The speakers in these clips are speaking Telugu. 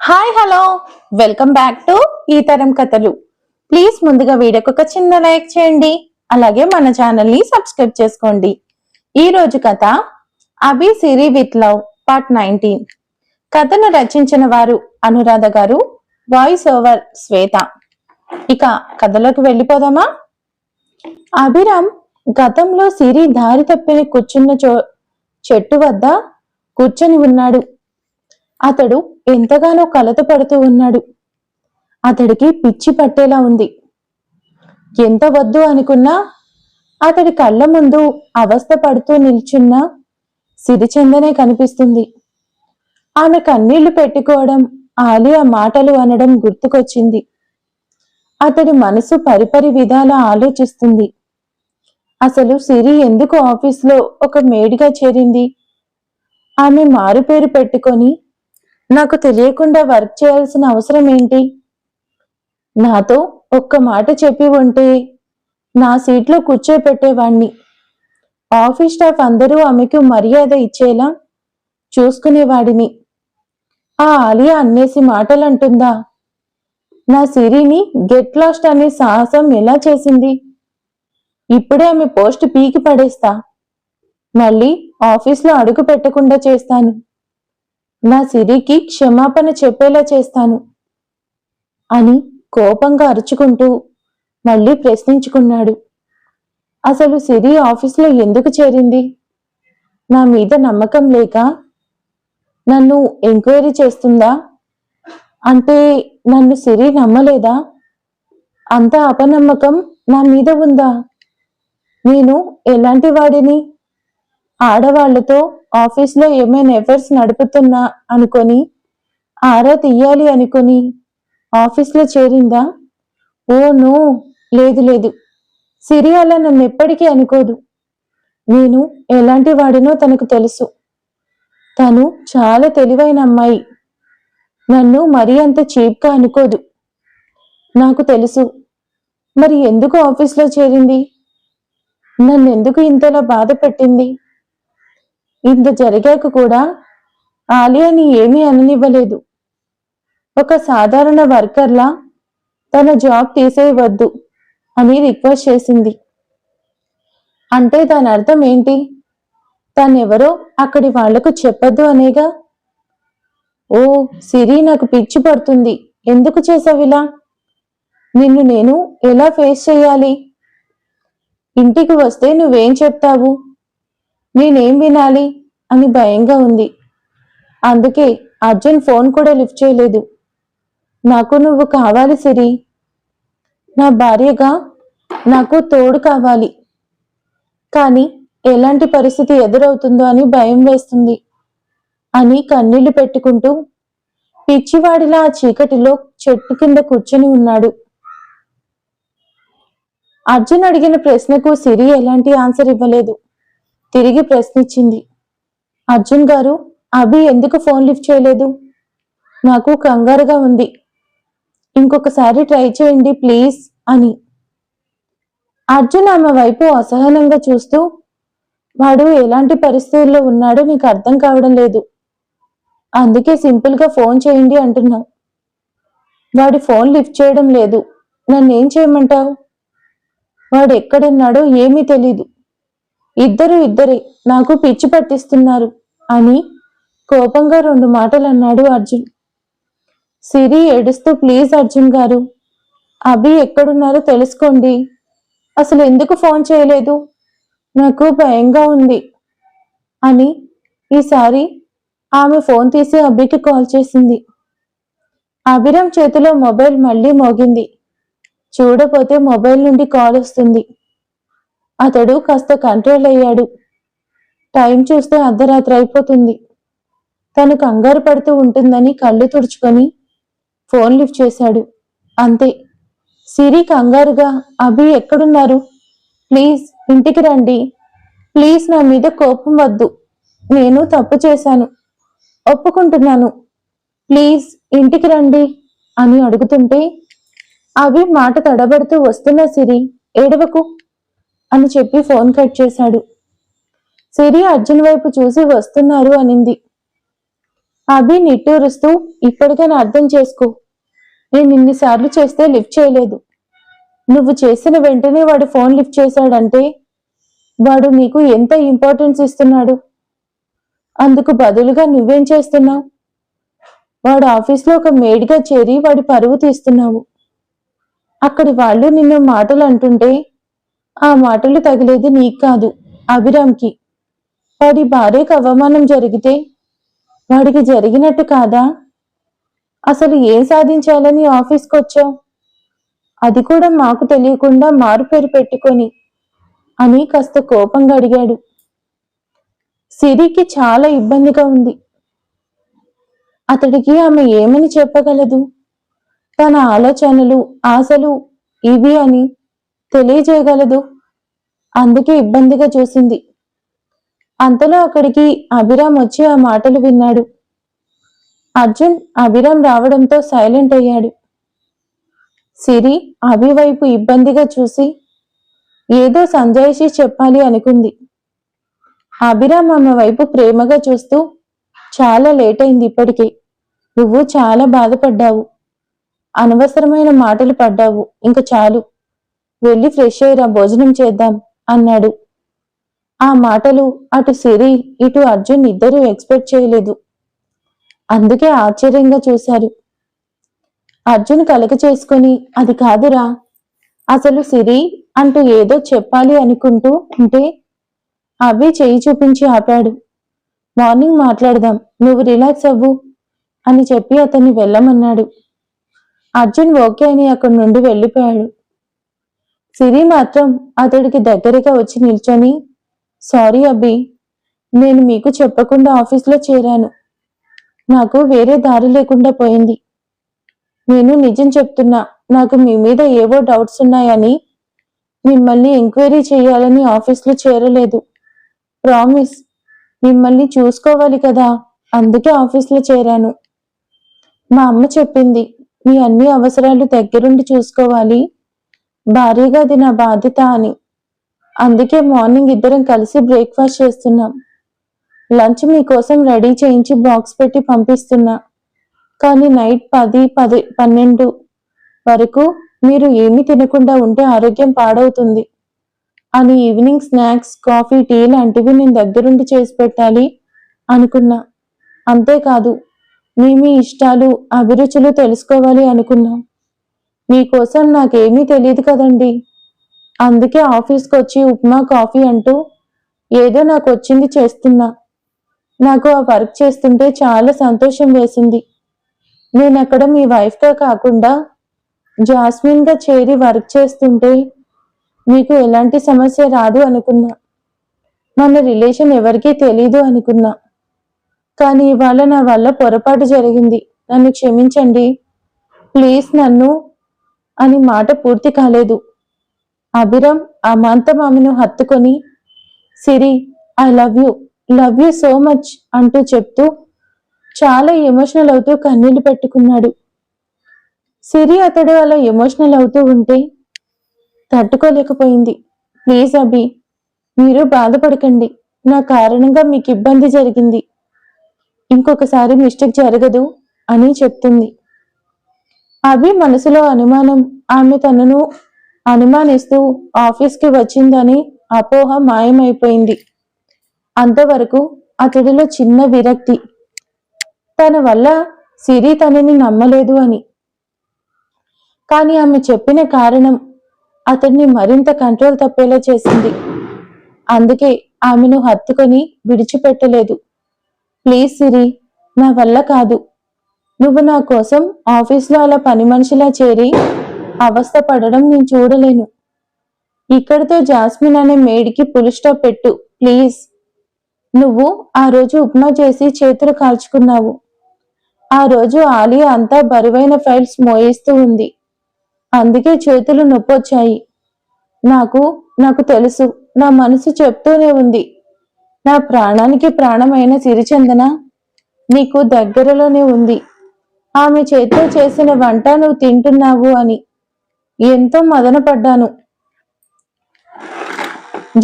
Hi hello welcome back to ఈ తరం కథలు ప్లీజ్ ముందుగా వీడియోకి ఒక చిన్న లైక్ చేయండి. అలాగే మన ఛానల్ని సబ్స్క్రైబ్ చేసుకోండి. ఈ రోజు కథ Abhi Siri with love part nineteen కథను రచించిన వారు అనురాధ గారు వాయిస్ ఓవర్ శ్వేత. ఇక కథలోకి వెళ్ళిపోదామా? అభిరామ్ గతంలో సిరి దారి తప్పిన కూర్చున్న చో చెట్టు వద్ద కూర్చొని ఉన్నాడు. అతడు ఎంతగానో కలత పడుతూ ఉన్నాడు. అతడికి పిచ్చి పట్టేలా ఉంది. ఎంత వద్దు అనుకున్నా అతడి కళ్ళ ముందు అవస్థ పడుతూ నిల్చున్న సిరిచందనే కనిపిస్తుంది. ఆమె కన్నీళ్ళు పెట్టుకోవడం ఆలియా మాటలు అనడం గుర్తుకొచ్చింది. అతడి మనసు పరిపరి విధాల ఆలోచిస్తుంది. అసలు సిరి ఎందుకు ఆఫీస్లో ఒక మేడిగా చేరింది? ఆమె మారుపేరు పెట్టుకొని నాకు తెలియకుండా వర్క్ చేయాల్సిన అవసరం ఏంటి? నాతో ఒక్క మాట చెప్పి ఉంటే నా సీట్లో కూర్చోపెట్టేవాణ్ణి. ఆఫీస్ స్టాఫ్ అందరూ ఆమెకు మర్యాద ఇచ్చేలా చూసుకునేవాడిని. ఆ ఆలియా అన్నేసి మాటలు అంటుందా నా సిరిని గెట్ లాస్ట్ అనే సాహసం ఎలా చేసింది? ఇప్పుడే ఆమె పోస్ట్ పీకి పడేస్తా. మళ్ళీ ఆఫీస్లో అడుగు పెట్టకుండా చేస్తాను. నా సిరికి క్షమాపణ చెప్పేలా చేస్తాను అని కోపంగా అరుచుకుంటూ మళ్ళీ ప్రశ్నించుకున్నాడు. అసలు సిరి ఆఫీస్లో ఎందుకు చేరింది? నా మీద నమ్మకం లేక నన్ను ఎంక్వైరీ చేస్తుందా? అంటే నన్ను సిరి నమ్మలేదా? అంత అపనమ్మకం నా మీద ఉందా? నేను ఎలాంటి వాడిని? ఆడవాళ్ళతో ఆఫీస్లో ఏమైనా ఎఫర్ట్స్ నడుపుతున్నా అనుకొని ఆరా తీయాలి అనుకొని ఆఫీస్లో చేరిందా? ఓ నో లేదు లేదు. సిరి అలా నన్ను ఎప్పటికీ అనుకోదు. నేను ఎలాంటి వాడినో తనకు తెలుసు. తను చాలా తెలివైన అమ్మాయి. నన్ను మరీ అంత చీప్గా అనుకోదు. నాకు తెలుసు. మరి ఎందుకు ఆఫీస్లో చేరింది? నన్ను ఎందుకు ఇంతలా బాధ పెట్టింది? ఇంత జరిగాక కూడా ఆలియాని ఏమీ అననివ్వలేదు. ఒక సాధారణ వర్కర్లా తన జాబ్ తీసేయవద్దు అని రిక్వెస్ట్ చేసింది. అంటే దాని అర్థం ఏంటి? తనెవరో అక్కడి వాళ్ళకు చెప్పద్దు అనేగా? ఓ సిరి నాకు పిచ్చి పడుతుంది. ఎందుకు చేసావిలా నిన్ను నేను ఎలా ఫేస్ చేయాలి? ఇంటికి వస్తే నువ్వేం చెప్తావు? నేనేం వినాలి? అని భయంగా ఉంది. అందుకే అర్జున్ ఫోన్ కూడా లిఫ్ట్ చేయలేదు. నాకు నువ్వు కావాలి సిరి. నా భార్యగా నాకు తోడు కావాలి. కానీ ఎలాంటి పరిస్థితి ఎదురవుతుందో అని భయం వేస్తుంది. అని కన్నీళ్ళు పెట్టుకుంటూ పిచ్చివాడిలా ఆ చీకటిలో చెట్టు కింద కూర్చుని ఉన్నాడు. అర్జున్ అడిగిన ప్రశ్నకు సిరి ఎలాంటి ఆన్సర్ ఇవ్వలేదు. తిరిగి ప్రశ్నించింది. అర్జున్ గారు అభి ఎందుకు ఫోన్ లిఫ్ట్ చేయలేదు? నాకు కంగారుగా ఉంది. ఇంకొకసారి ట్రై చేయండి ప్లీజ్ అని. అర్జున్ ఆమె వైపు అసహనంగా చూస్తూ వాడు ఎలాంటి పరిస్థితుల్లో ఉన్నాడో నీకు అర్థం కావడం లేదు. అందుకే సింపుల్గా ఫోన్ చేయండి అంటున్నావు. వాడి ఫోన్ లిఫ్ట్ చేయడం లేదు. నన్నేం చేయమంటావు? వాడు ఎక్కడున్నాడో ఏమీ తెలీదు. ఇద్దరు ఇద్దరే నాకు పిచ్చి పట్టిస్తున్నారు అని కోపంగా రెండు మాటలు అన్నాడు అర్జున్. సిరి ఏడుస్తూ ప్లీజ్ అర్జున్ గారు అభి ఎక్కడున్నారో తెలుసుకోండి. అసలు ఎందుకు ఫోన్ చేయలేదు? నాకు భయంగా ఉంది అని ఈసారి ఆమె ఫోన్ తీసి అభికి కాల్ చేసింది. అభిరామ్ చేతిలో మొబైల్ మళ్ళీ మోగింది. చూడపోతే మొబైల్ నుండి కాల్ వస్తుంది. అతడు కాస్త కంట్రోల్ అయ్యాడు. టైం చూస్తే అర్ధరాత్రి అయిపోతుంది. తను కంగారు పడుతూ ఉంటుందని కళ్ళు తుడుచుకొని ఫోన్ లిఫ్ట్ చేశాడు. అంతే. సిరి కంగారుగా అభి ఎక్కడున్నారు? ప్లీజ్ ఇంటికి రండి. ప్లీజ్ నా మీద కోపం వద్దు. నేను తప్పు చేశాను. ఒప్పుకుంటున్నాను. ప్లీజ్ ఇంటికి రండి అని అడుగుతుంటే అభి మాట తడబడుతూ వస్తున్న సిరి ఏడవకు. అని చెప్పి ఫోన్ కట్ చేశాడు. సిరి అర్జున్ వైపు చూసి వస్తున్నారు అనింది. అభి నిట్టూరుస్తూ ఇప్పటికైనా అర్థం చేసుకో. నేను ఇన్నిసార్లు చేస్తే లిఫ్ట్ చేయలేదు. నువ్వు చేసిన వెంటనే వాడు ఫోన్ లిఫ్ట్ చేశాడంటే వాడు నీకు ఎంత ఇంపార్టెన్స్ ఇస్తున్నాడు? అందుకు బదులుగా నువ్వేం చేస్తున్నావు? వాడు ఆఫీస్లో ఒక మేడ్గా చేరి వాడి పరువు తీస్తున్నావు. అక్కడి వాళ్ళు నిన్ను మాటలు అంటుంటే ఆ మాటలు తగిలేది నీకు కాదు అభిరామ్కి. వాడి భార్యకు అవమానం జరిగితే వాడికి జరిగినట్టు కాదా? అసలు ఏం సాధించాలని ఆఫీస్కి వచ్చావు అది కూడా మాకు తెలియకుండా మారు పేరు పెట్టుకొని అని కాస్త కోపంగా అడిగాడు. సిరికి చాలా ఇబ్బందిగా ఉంది. అతడికి ఆమె ఏమని చెప్పగలదు? తన ఆలోచనలు ఆశలు ఇవి అని తెలియజేయగలదు. అందుకే ఇబ్బందిగా చూసింది. అంతలో అక్కడికి అభిరామ్ వచ్చి ఆ మాటలు విన్నాడు. అర్జున్ అభిరామ్ రావడంతో సైలెంట్ అయ్యాడు. సిరి అభి వైపు ఇబ్బందిగా చూసి ఏదో సంజాయిషి చెప్పాలి అనుకుంది. అభిరామ్ ఆమె వైపు ప్రేమగా చూస్తూ చాలా లేట్ అయింది ఇప్పటికే. నువ్వు చాలా బాధపడ్డావు. అనవసరమైన మాటలు పడ్డావు. ఇంక చాలు. వెళ్ళి ఫ్రెష్ అయ్యిరా భోజనం చేద్దాం అన్నాడు. ఆ మాటలు అటు సిరి ఇటు అర్జున్ ఇద్దరూ ఎక్స్పెక్ట్ చేయలేదు. అందుకే ఆశ్చర్యంగా చూశారు. అర్జున్ కలక చేసుకుని అది కాదురా అసలు సిరి అంటూ ఏదో చెప్పాలి అనుకుంటూ ఉంటే అభి చెయ్యి చూపించి ఆపాడు. మార్నింగ్ మాట్లాడదాం నువ్వు రిలాక్స్ అవ్వు అని చెప్పి అతన్ని వెళ్ళమన్నాడు. అర్జున్ ఓకే అని అక్కడి నుండి వెళ్ళిపోయాడు. సిరి మాత్రం అతడికి దగ్గరగా వచ్చి నిల్చొని సారీ అబ్బి నేను మీకు చెప్పకుండా ఆఫీస్లో చేరాను. నాకు వేరే దారి లేకుండా పోయింది. నేను నిజం చెప్తున్నా నాకు మీ మీద ఏవో డౌట్స్ ఉన్నాయని మిమ్మల్ని ఎంక్వైరీ చేయాలని ఆఫీస్లో చేరలేదు. ప్రామిస్ మిమ్మల్ని చూసుకోవాలి కదా అందుకే ఆఫీస్లో చేరాను. మా అమ్మ చెప్పింది మీ అన్ని అవసరాలు దగ్గరుండి చూసుకోవాలి. భారీగా అది నా బాధ్యత అని. అందుకే మార్నింగ్ ఇద్దరం కలిసి బ్రేక్ఫాస్ట్ చేస్తున్నాం. లంచ్ మీకోసం రెడీ చేయించి బాక్స్ పెట్టి పంపిస్తున్నా. కానీ నైట్ పది పది పన్నెండు వరకు మీరు ఏమీ తినకుండా ఉంటే ఆరోగ్యం పాడవుతుంది. అని ఈవినింగ్ స్నాక్స్ కాఫీ టీ లాంటివి నేను దగ్గరుండి చేసి పెట్టాలి అనుకున్నా. అంతేకాదు మీ మీ ఇష్టాలు అభిరుచులు తెలుసుకోవాలి అనుకున్నాం. మీకోసం నాకేమీ తెలియదు కదండి. అందుకే ఆఫీస్కి వచ్చి ఉప్మా కాఫీ అంటూ ఏదో నాకు వచ్చింది చేస్తున్నా. నాకు ఆ వర్క్ చేస్తుంటే చాలా సంతోషం వేసింది. నేను అక్కడ మీ వైఫ్గా కాకుండా జాస్మిన్గా చేరి వర్క్ చేస్తుంటే మీకు ఎలాంటి సమస్య రాదు అనుకున్నా. మన రిలేషన్ ఎవరికీ తెలీదు అనుకున్నా. కానీ ఇవాళ నా వల్ల పొరపాటు జరిగింది. నన్ను క్షమించండి. ప్లీజ్ నన్ను అని మాట పూర్తి కాలేదు. అభిరామ్ అమాంతం ఆమెను హత్తుకొని Siri I love you love you so much అంటూ చెప్తూ చాలా ఎమోషనల్ అవుతూ కన్నీళ్ళు పెట్టుకున్నాడు. సిరి అతడు అలా ఎమోషనల్ అవుతూ ఉంటే తట్టుకోలేకపోయింది. ప్లీజ్ అభి మీరు బాధపడకండి. నా కారణంగా మీకు ఇబ్బంది జరిగింది. ఇంకొకసారి మిస్టేక్ జరగదు అని చెప్తుంది. అభి మనసులో అనుమానం. ఆమె తనను అనుమానిస్తూ ఆఫీస్కి వచ్చిందని అపోహ మాయమైపోయింది. అంతవరకు అతడిలో చిన్న విరక్తి. తన వల్ల సిరి తనని నమ్మలేదు అని. కానీ ఆమె చెప్పిన కారణం అతడిని మరింత కంట్రోల్ తప్పేలా చేసింది. అందుకే ఆమెను హత్తుకొని విడిచిపెట్టలేదు. ప్లీజ్ సిరి నా వల్ల కాదు. నువ్వు నా కోసం ఆఫీస్లో అలా పని మనిషిలా చేరి అవస్థ పడడం నేను చూడలేను. ఇక్కడితో జాస్మిన్ అనే మేడికి పులిస్టాప్ పెట్టు ప్లీజ్ నువ్వు ఆ రోజు ఉప్మా చేసి చేతులు కాల్చుకున్నావు. ఆ రోజు ఆలియా అంతా బరువైన ఫైల్స్ మోయిస్తూ ఉంది. అందుకే చేతులు నొప్పొచ్చాయి. నాకు నాకు తెలుసు నా మనసు చెప్తూనే ఉంది. నా ప్రాణానికి ప్రాణమైన సిరిచందన నీకు దగ్గరలోనే ఉంది. ఆమె చేతితో చేసిన వంట నువ్వు తింటున్నావు అని. ఎంతో మదనపడ్డాను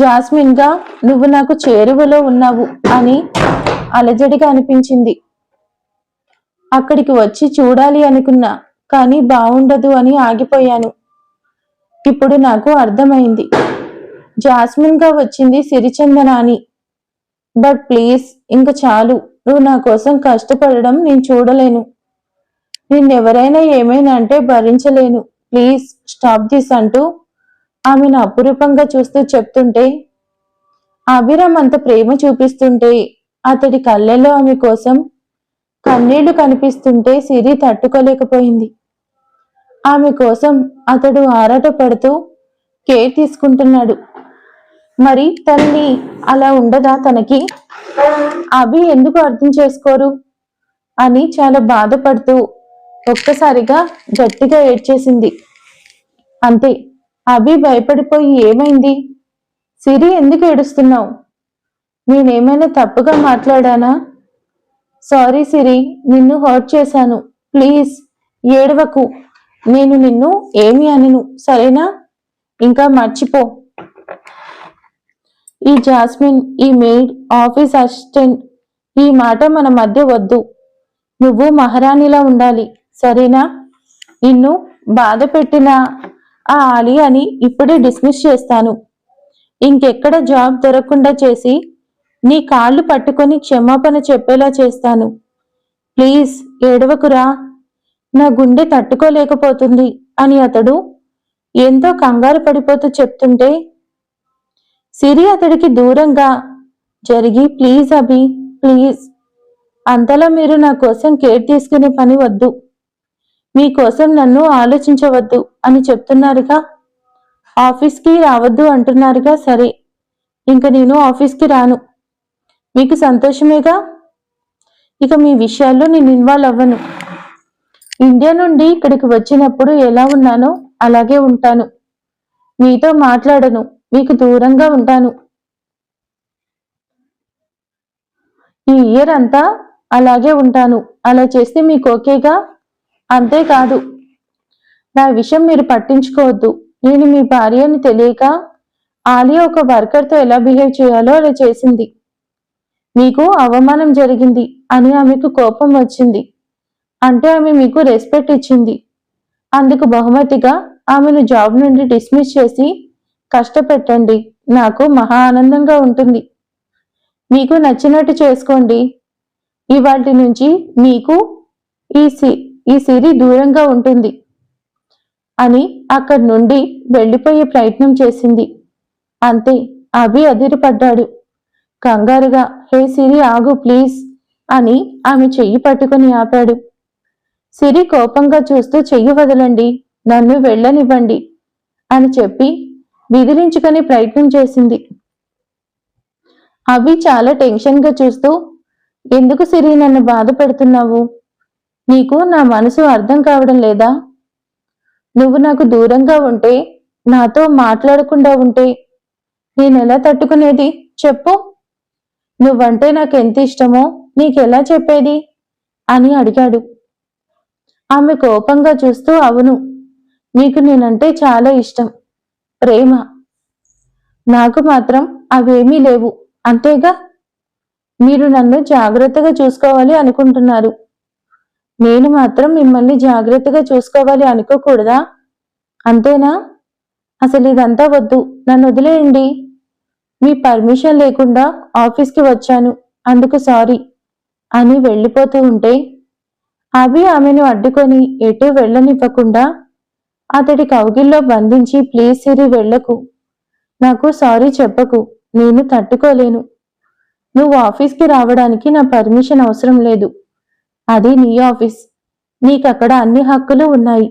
జాస్మిన్గా నువ్వు నాకు చేరువలో ఉన్నావు అని అలజడిగా అనిపించింది. అక్కడికి వచ్చి చూడాలి అనుకున్నా కానీ బాగుండదు అని ఆగిపోయాను. ఇప్పుడు నాకు అర్థమైంది. జాస్మిన్గా వచ్చింది సిరిచందన అని బట్ ప్లీజ్ ఇంక చాలు. నువ్వు నా కోసం కష్టపడడం నేను చూడలేను. నిన్నెవరైనా ఏమైనా అంటే భరించలేను. ప్లీజ్ స్టాప్ దిస్ అంటూ ఆమెను అపురూపంగా చూస్తూ చెప్తుంటే అభిరామ్ అంత ప్రేమ చూపిస్తుంటే అతడి కళ్ళల్లో ఆమె కోసం కన్నీళ్ళు కనిపిస్తుంటే సిరి తట్టుకోలేకపోయింది. ఆమె కోసం అతడు ఆరాట పడుతూ కేర్ తీసుకుంటున్నాడు. మరి తనని అలా ఉండదా తనకి? అభి ఎందుకు అర్థం చేసుకోరు? అని చాలా బాధపడుతూ ఒక్కసారిగా గట్టిగా ఏడ్చేసింది. అంతే అభి భయపడిపోయి ఏమైంది? సిరి ఎందుకు ఏడుస్తున్నావు? నేనేమైనా తప్పుగా మాట్లాడానా? సారీ సిరి నిన్ను హర్ట్ చేశాను. ప్లీజ్ ఏడవకు. నేను నిన్ను ఏమి అనను సరేనా? ఇంకా మర్చిపో. ఈ జాస్మిన్ ఈ మెయిడ్ ఆఫీస్ అసిస్టెంట్ ఈ మాట మన మధ్య వద్దు. నువ్వు మహారాణిలా ఉండాలి. సరేనా? నిన్ను బాధ పెట్టిన ఆ ఆలియాని ఇప్పుడే డిస్మిస్ చేస్తాను. ఇంకెక్కడ జాబ్ దొరకకుండా చేసి నీ కాళ్ళు పట్టుకొని క్షమాపణ చెప్పేలా చేస్తాను. ప్లీజ్ ఏడవకురా. నా గుండె తట్టుకోలేకపోతుంది అని అతడు ఎంతో కంగారు పడిపోతూ చెప్తుంటే సిరి అతడికి దూరంగా జరిగి ప్లీజ్ అభి ప్లీజ్. అంతలా మీరు నా కోసం కేర్ తీసుకునే పని వద్దు. మీకోసం నన్ను ఆలోచించవద్దు అని చెప్తున్నారుగా. ఆఫీస్కి రావద్దు అంటున్నారుగా. సరే ఇంక నేను ఆఫీస్కి రాను. మీకు సంతోషమేగా? ఇక మీ విషయాల్లో నేను ఇన్వాల్వ్ అవ్వను. ఇండియా నుండి ఇక్కడికి వచ్చినప్పుడు ఎలా ఉన్నానో అలాగే ఉంటాను. మీతో మాట్లాడను. మీకు దూరంగా ఉంటాను. ఈ ఇయర్ అంతా అలాగే ఉంటాను. అలా చేస్తే మీకు ఓకేగా? అంతేకాదు నా విషయం మీరు పట్టించుకోవద్దు. నేను మీ భార్య అని తెలియక ఆలియా ఒక వర్కర్తో ఎలా బిహేవ్ చేయాలో అలా చేసింది. మీకు అవమానం జరిగింది అని ఆమెకు కోపం వచ్చింది. అంటే ఆమె మీకు రెస్పెక్ట్ ఇచ్చింది. అందుకు బహుమతిగా ఆమెను జాబ్ నుండి డిస్మిస్ చేసి కష్టపెట్టండి నాకు మహా ఆనందంగా ఉంటుంది. మీకు నచ్చినట్టు చేసుకోండి. ఇవాటి నుంచి మీకు ఈ ఈ సిరి దూరంగా ఉంటుంది అని అక్కడి నుండి వెళ్ళిపోయే ప్రయత్నం చేసింది. అంతే అభి అదిరిపడ్డాడు. కంగారుగా హే సిరి ఆగు ప్లీజ్ అని ఆమె చెయ్యి పట్టుకుని ఆపాడు. సిరి కోపంగా చూస్తూ చెయ్యి వదలండి నన్ను వెళ్ళనివ్వండి అని చెప్పి విదిలించుకునే ప్రయత్నం చేసింది. అభి చాలా టెన్షన్గా చూస్తూ ఎందుకు సిరి నన్ను బాధ పెడుతున్నావు? నీకు నా మనసు అర్థం కావడం లేదా? నువ్వు నాకు దూరంగా ఉంటే నాతో మాట్లాడకుండా ఉంటే నేనెలా తట్టుకునేది? చెప్పు. నువ్వంటే నాకు ఎంత ఇష్టమో నీకెలా చెప్పేది? అని అడిగాడు. ఆమె కోపంగా చూస్తూ అవును నీకు నేనంటే చాలా ఇష్టం ప్రేమ. నాకు మాత్రం అవేమీ లేవు అంతేగా? మీరు నన్ను జాగ్రత్తగా చూసుకోవాలి అనుకుంటున్నారు. నేను మాత్రం మిమ్మల్ని జాగ్రత్తగా చూసుకోవాలి అనుకోకూడదా? అంతేనా? అసలు ఇదంతా వద్దు. నన్ను వదిలేయండి. మీ పర్మిషన్ లేకుండా ఆఫీస్కి వచ్చాను. అందుకు సారీ అని వెళ్ళిపోతూ ఉంటే అభి ఆమెను అడ్డుకొని ఎటు వెళ్ళనివ్వకుండా అతడి కౌగిల్లో బంధించి ప్లీజ్ సిరి వెళ్ళకు. నాకు సారీ చెప్పకు. నేను తట్టుకోలేను. నువ్వు ఆఫీస్కి రావడానికి నా పర్మిషన్ అవసరం లేదు. అది నీ ఆఫీస్. నీకక్కడ అన్ని హక్కులు ఉన్నాయి.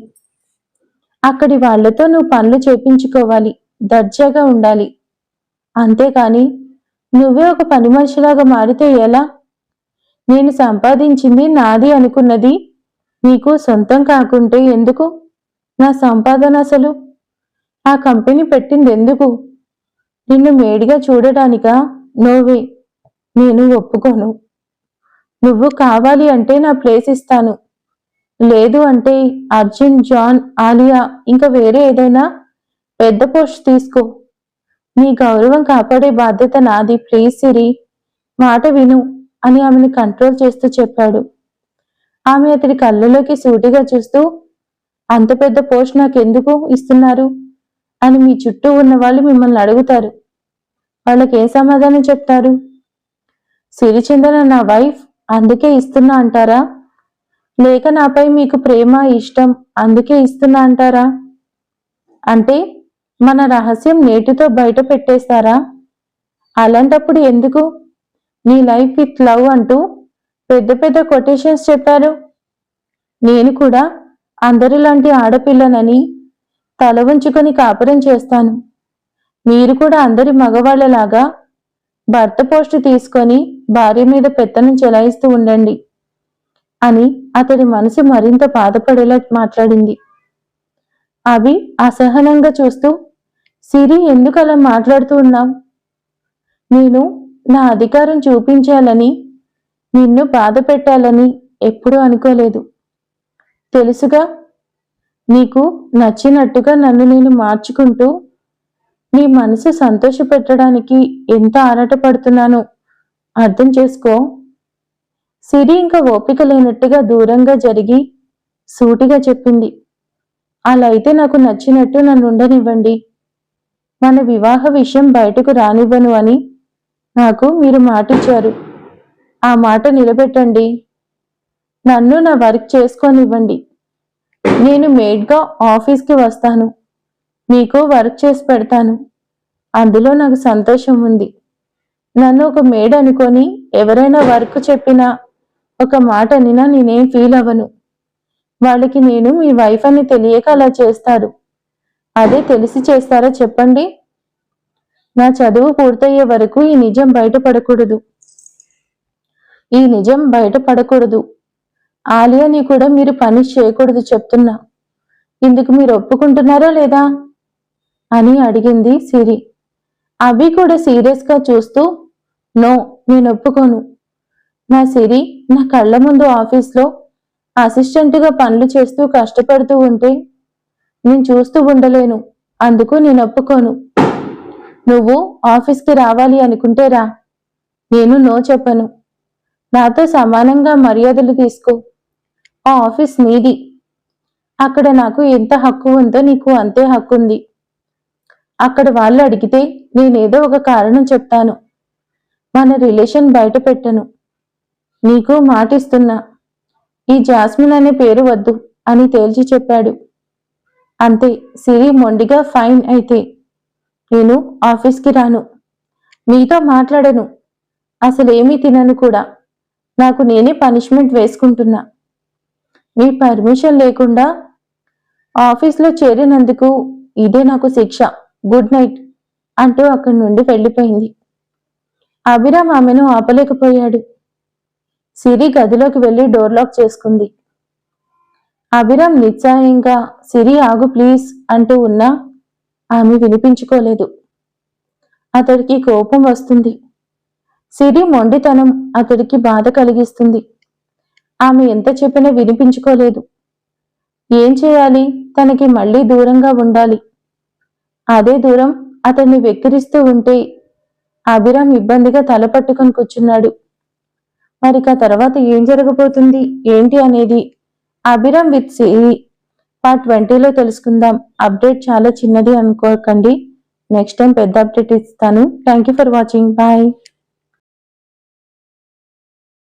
అక్కడి వాళ్ళతో నువ్వు పనులు చేపించుకోవాలి. దర్జాగా ఉండాలి. అంతేకాని నువ్వే ఒక పని మనిషిలాగా మారితే ఎలా? నేను సంపాదించింది నాది అనుకున్నది నీకు సొంతం కాకుంటే ఎందుకు? నా సంపాదన అసలు? ఆ కంపెనీ పెట్టింది ఎందుకు నిన్ను మేడిగా చూడటానికా? నోవే. నేను ఒప్పుకోను. నువ్వు కావాలి అంటే నా ప్లేస్ ఇస్తాను. లేదు అంటే అర్జున్ జాన్ ఆలియా ఇంకా వేరే ఏదైనా పెద్ద పోస్ట్ తీసుకో. నీ గౌరవం కాపాడే బాధ్యత నాది. ప్లీజ్ సిరి మాట విను అని ఆమెను కంట్రోల్ చేస్తూ చెప్పాడు. ఆమె అతడి కళ్ళలోకి సూటిగా చూస్తూ అంత పెద్ద పోస్ట్ నాకెందుకు ఇస్తున్నారు? అని మీ చుట్టూ ఉన్న వాళ్ళు మిమ్మల్ని అడుగుతారు. వాళ్ళకి ఏ సమాధానం చెప్తారు? సిరిచందన నా వైఫ్ అందుకే ఇస్తున్నా అంటారా? లేక నాపై మీకు ప్రేమ ఇష్టం అందుకే ఇస్తున్నా అంటారా? అంటే మన రహస్యం నేటితో బయట పెట్టేస్తారా? అలాంటప్పుడు ఎందుకు? నీ లైఫ్ విత్ లవ్ అంటూ పెద్ద పెద్ద కొటేషన్స్ చెప్పారు. నేను కూడా అందరిలాంటి ఆడపిల్లనని తల ఉంచుకొని కాపురం చేస్తాను. మీరు కూడా అందరి మగవాళ్ళలాగా భర్త పోస్ట్ తీసుకొని భార్య మీద పెత్తనం చెలాయిస్తూ ఉండండి అని అతడి మనసు మరింత బాధపడేలా మాట్లాడింది. అవి అసహనంగా చూస్తూ సిరి ఎందుకు అలా మాట్లాడుతూ ఉన్నావు? నేను నా అధికారం చూపించాలని నిన్ను బాధ పెట్టాలని ఎప్పుడూ అనుకోలేదు. తెలుసుగా నీకు నచ్చినట్టుగా నన్ను నేను మార్చుకుంటూ నీ మనసు సంతోషపెట్టడానికి ఎంత ఆరాటపడుతున్నానో? అర్థం చేసుకో. సిరి ఇంకా ఓపిక లేనట్టుగా దూరంగా జరిగి సూటిగా చెప్పింది. అలా అయితే నాకు నచ్చినట్టు నన్ను ఉండనివ్వండి. మన వివాహ విషయం బయటకు రానివ్వను అని నాకు మీరు మాటిచ్చారు. ఆ మాట నిలబెట్టండి. నన్ను నా వర్క్ చేసుకోనివ్వండి. నేను మేడ్గా ఆఫీస్కి వస్తాను. మీకు వర్క్ చేసి పెడతాను. అందులో నాకు సంతోషం ఉంది. నన్ను ఒక మేడ్ అనుకొని ఎవరైనా వర్క్ చెప్పినా ఒక మాట అనినా నేనేం ఫీల్ అవ్వను. వాళ్ళకి నేను మీ వైఫ్ అని తెలియక అలా చేస్తారు. అదే తెలిసి చేస్తారా చెప్పండి? నా చదువు పూర్తయ్యే వరకు ఈ నిజం బయటపడకూడదు. ఈ నిజం బయటపడకూడదు. ఆలియాని కూడా మీరు పని చేయకూడదు చెప్తున్నా. ఇందుకు మీరు ఒప్పుకుంటున్నారా లేదా? అని అడిగింది సిరి. అవి కూడా సీరియస్గా చూస్తూ నో నేను ఒప్పుకోను. నా సిరి నా కళ్ళ ముందు ఆఫీస్లో అసిస్టెంట్గా పనులు చేస్తూ కష్టపడుతూ ఉంటే నేను చూస్తూ ఉండలేను. అందుకు నేను ఒప్పుకోను. నువ్వు ఆఫీస్కి రావాలి అనుకుంటే రా. నేను నో చెప్పను. నాతో సమానంగా మర్యాదలు తీసుకో. ఆ ఆఫీస్ నీది. అక్కడ నాకు ఎంత హక్కు ఉందో నీకు అంతే హక్కు ఉంది అక్కడ వాళ్ళు అడిగితే నేనేదో ఒక కారణం చెప్తాను. మన రిలేషన్ బయట పెట్టను నీకు మాటిస్తున్నా. ఈ జాస్మిన్ అనే పేరు వద్దు అని తేల్చి చెప్పాడు. అంతే సిరి మొండిగా ఫైన్ అయితే. నేను ఆఫీస్కి రాను. మీతో మాట్లాడను. అసలేమీ తినను కూడా. నాకు నేనే పనిష్మెంట్ వేసుకుంటున్నా. మీ పర్మిషన్ లేకుండా ఆఫీస్లో చేరినందుకు ఇదే నాకు శిక్ష. గుడ్ నైట్ అంటూ అక్కడి నుండి వెళ్ళిపోయింది. అభిరామ్ ఆమెను ఆపలేకపోయాడు. సిరి గదిలోకి వెళ్ళి డోర్ లాక్ చేసుకుంది. అభిరామ్ నిశ్చాయంగా సిరి ఆగు ప్లీజ్ అంటూ ఉన్నా ఆమె వినిపించుకోలేదు. అతడికి కోపం వస్తుంది. సిరి మొండితనం అతడికి బాధ కలిగిస్తుంది. ఆమె ఎంత చెప్పినా వినిపించుకోలేదు. ఏం చేయాలి? తనకి మళ్ళీ దూరంగా ఉండాలి. అదే దూరం అతన్ని వెక్కిరిస్తూ ఉంటే అభిరామ్ ఇబ్బందిగా తల పట్టుకొని కూర్చున్నాడు. మరిక తర్వాత ఏం జరగబోతుంది? ఏంటి అనేది అభిరామ్ విత్ సిరి పార్ట్ ట్వంటీలో తెలుసుకుందాం. అప్డేట్ చాలా చిన్నది అనుకోకండి. నెక్స్ట్ టైం పెద్ద అప్డేట్ ఇస్తాను. Thank you for watching. Bye.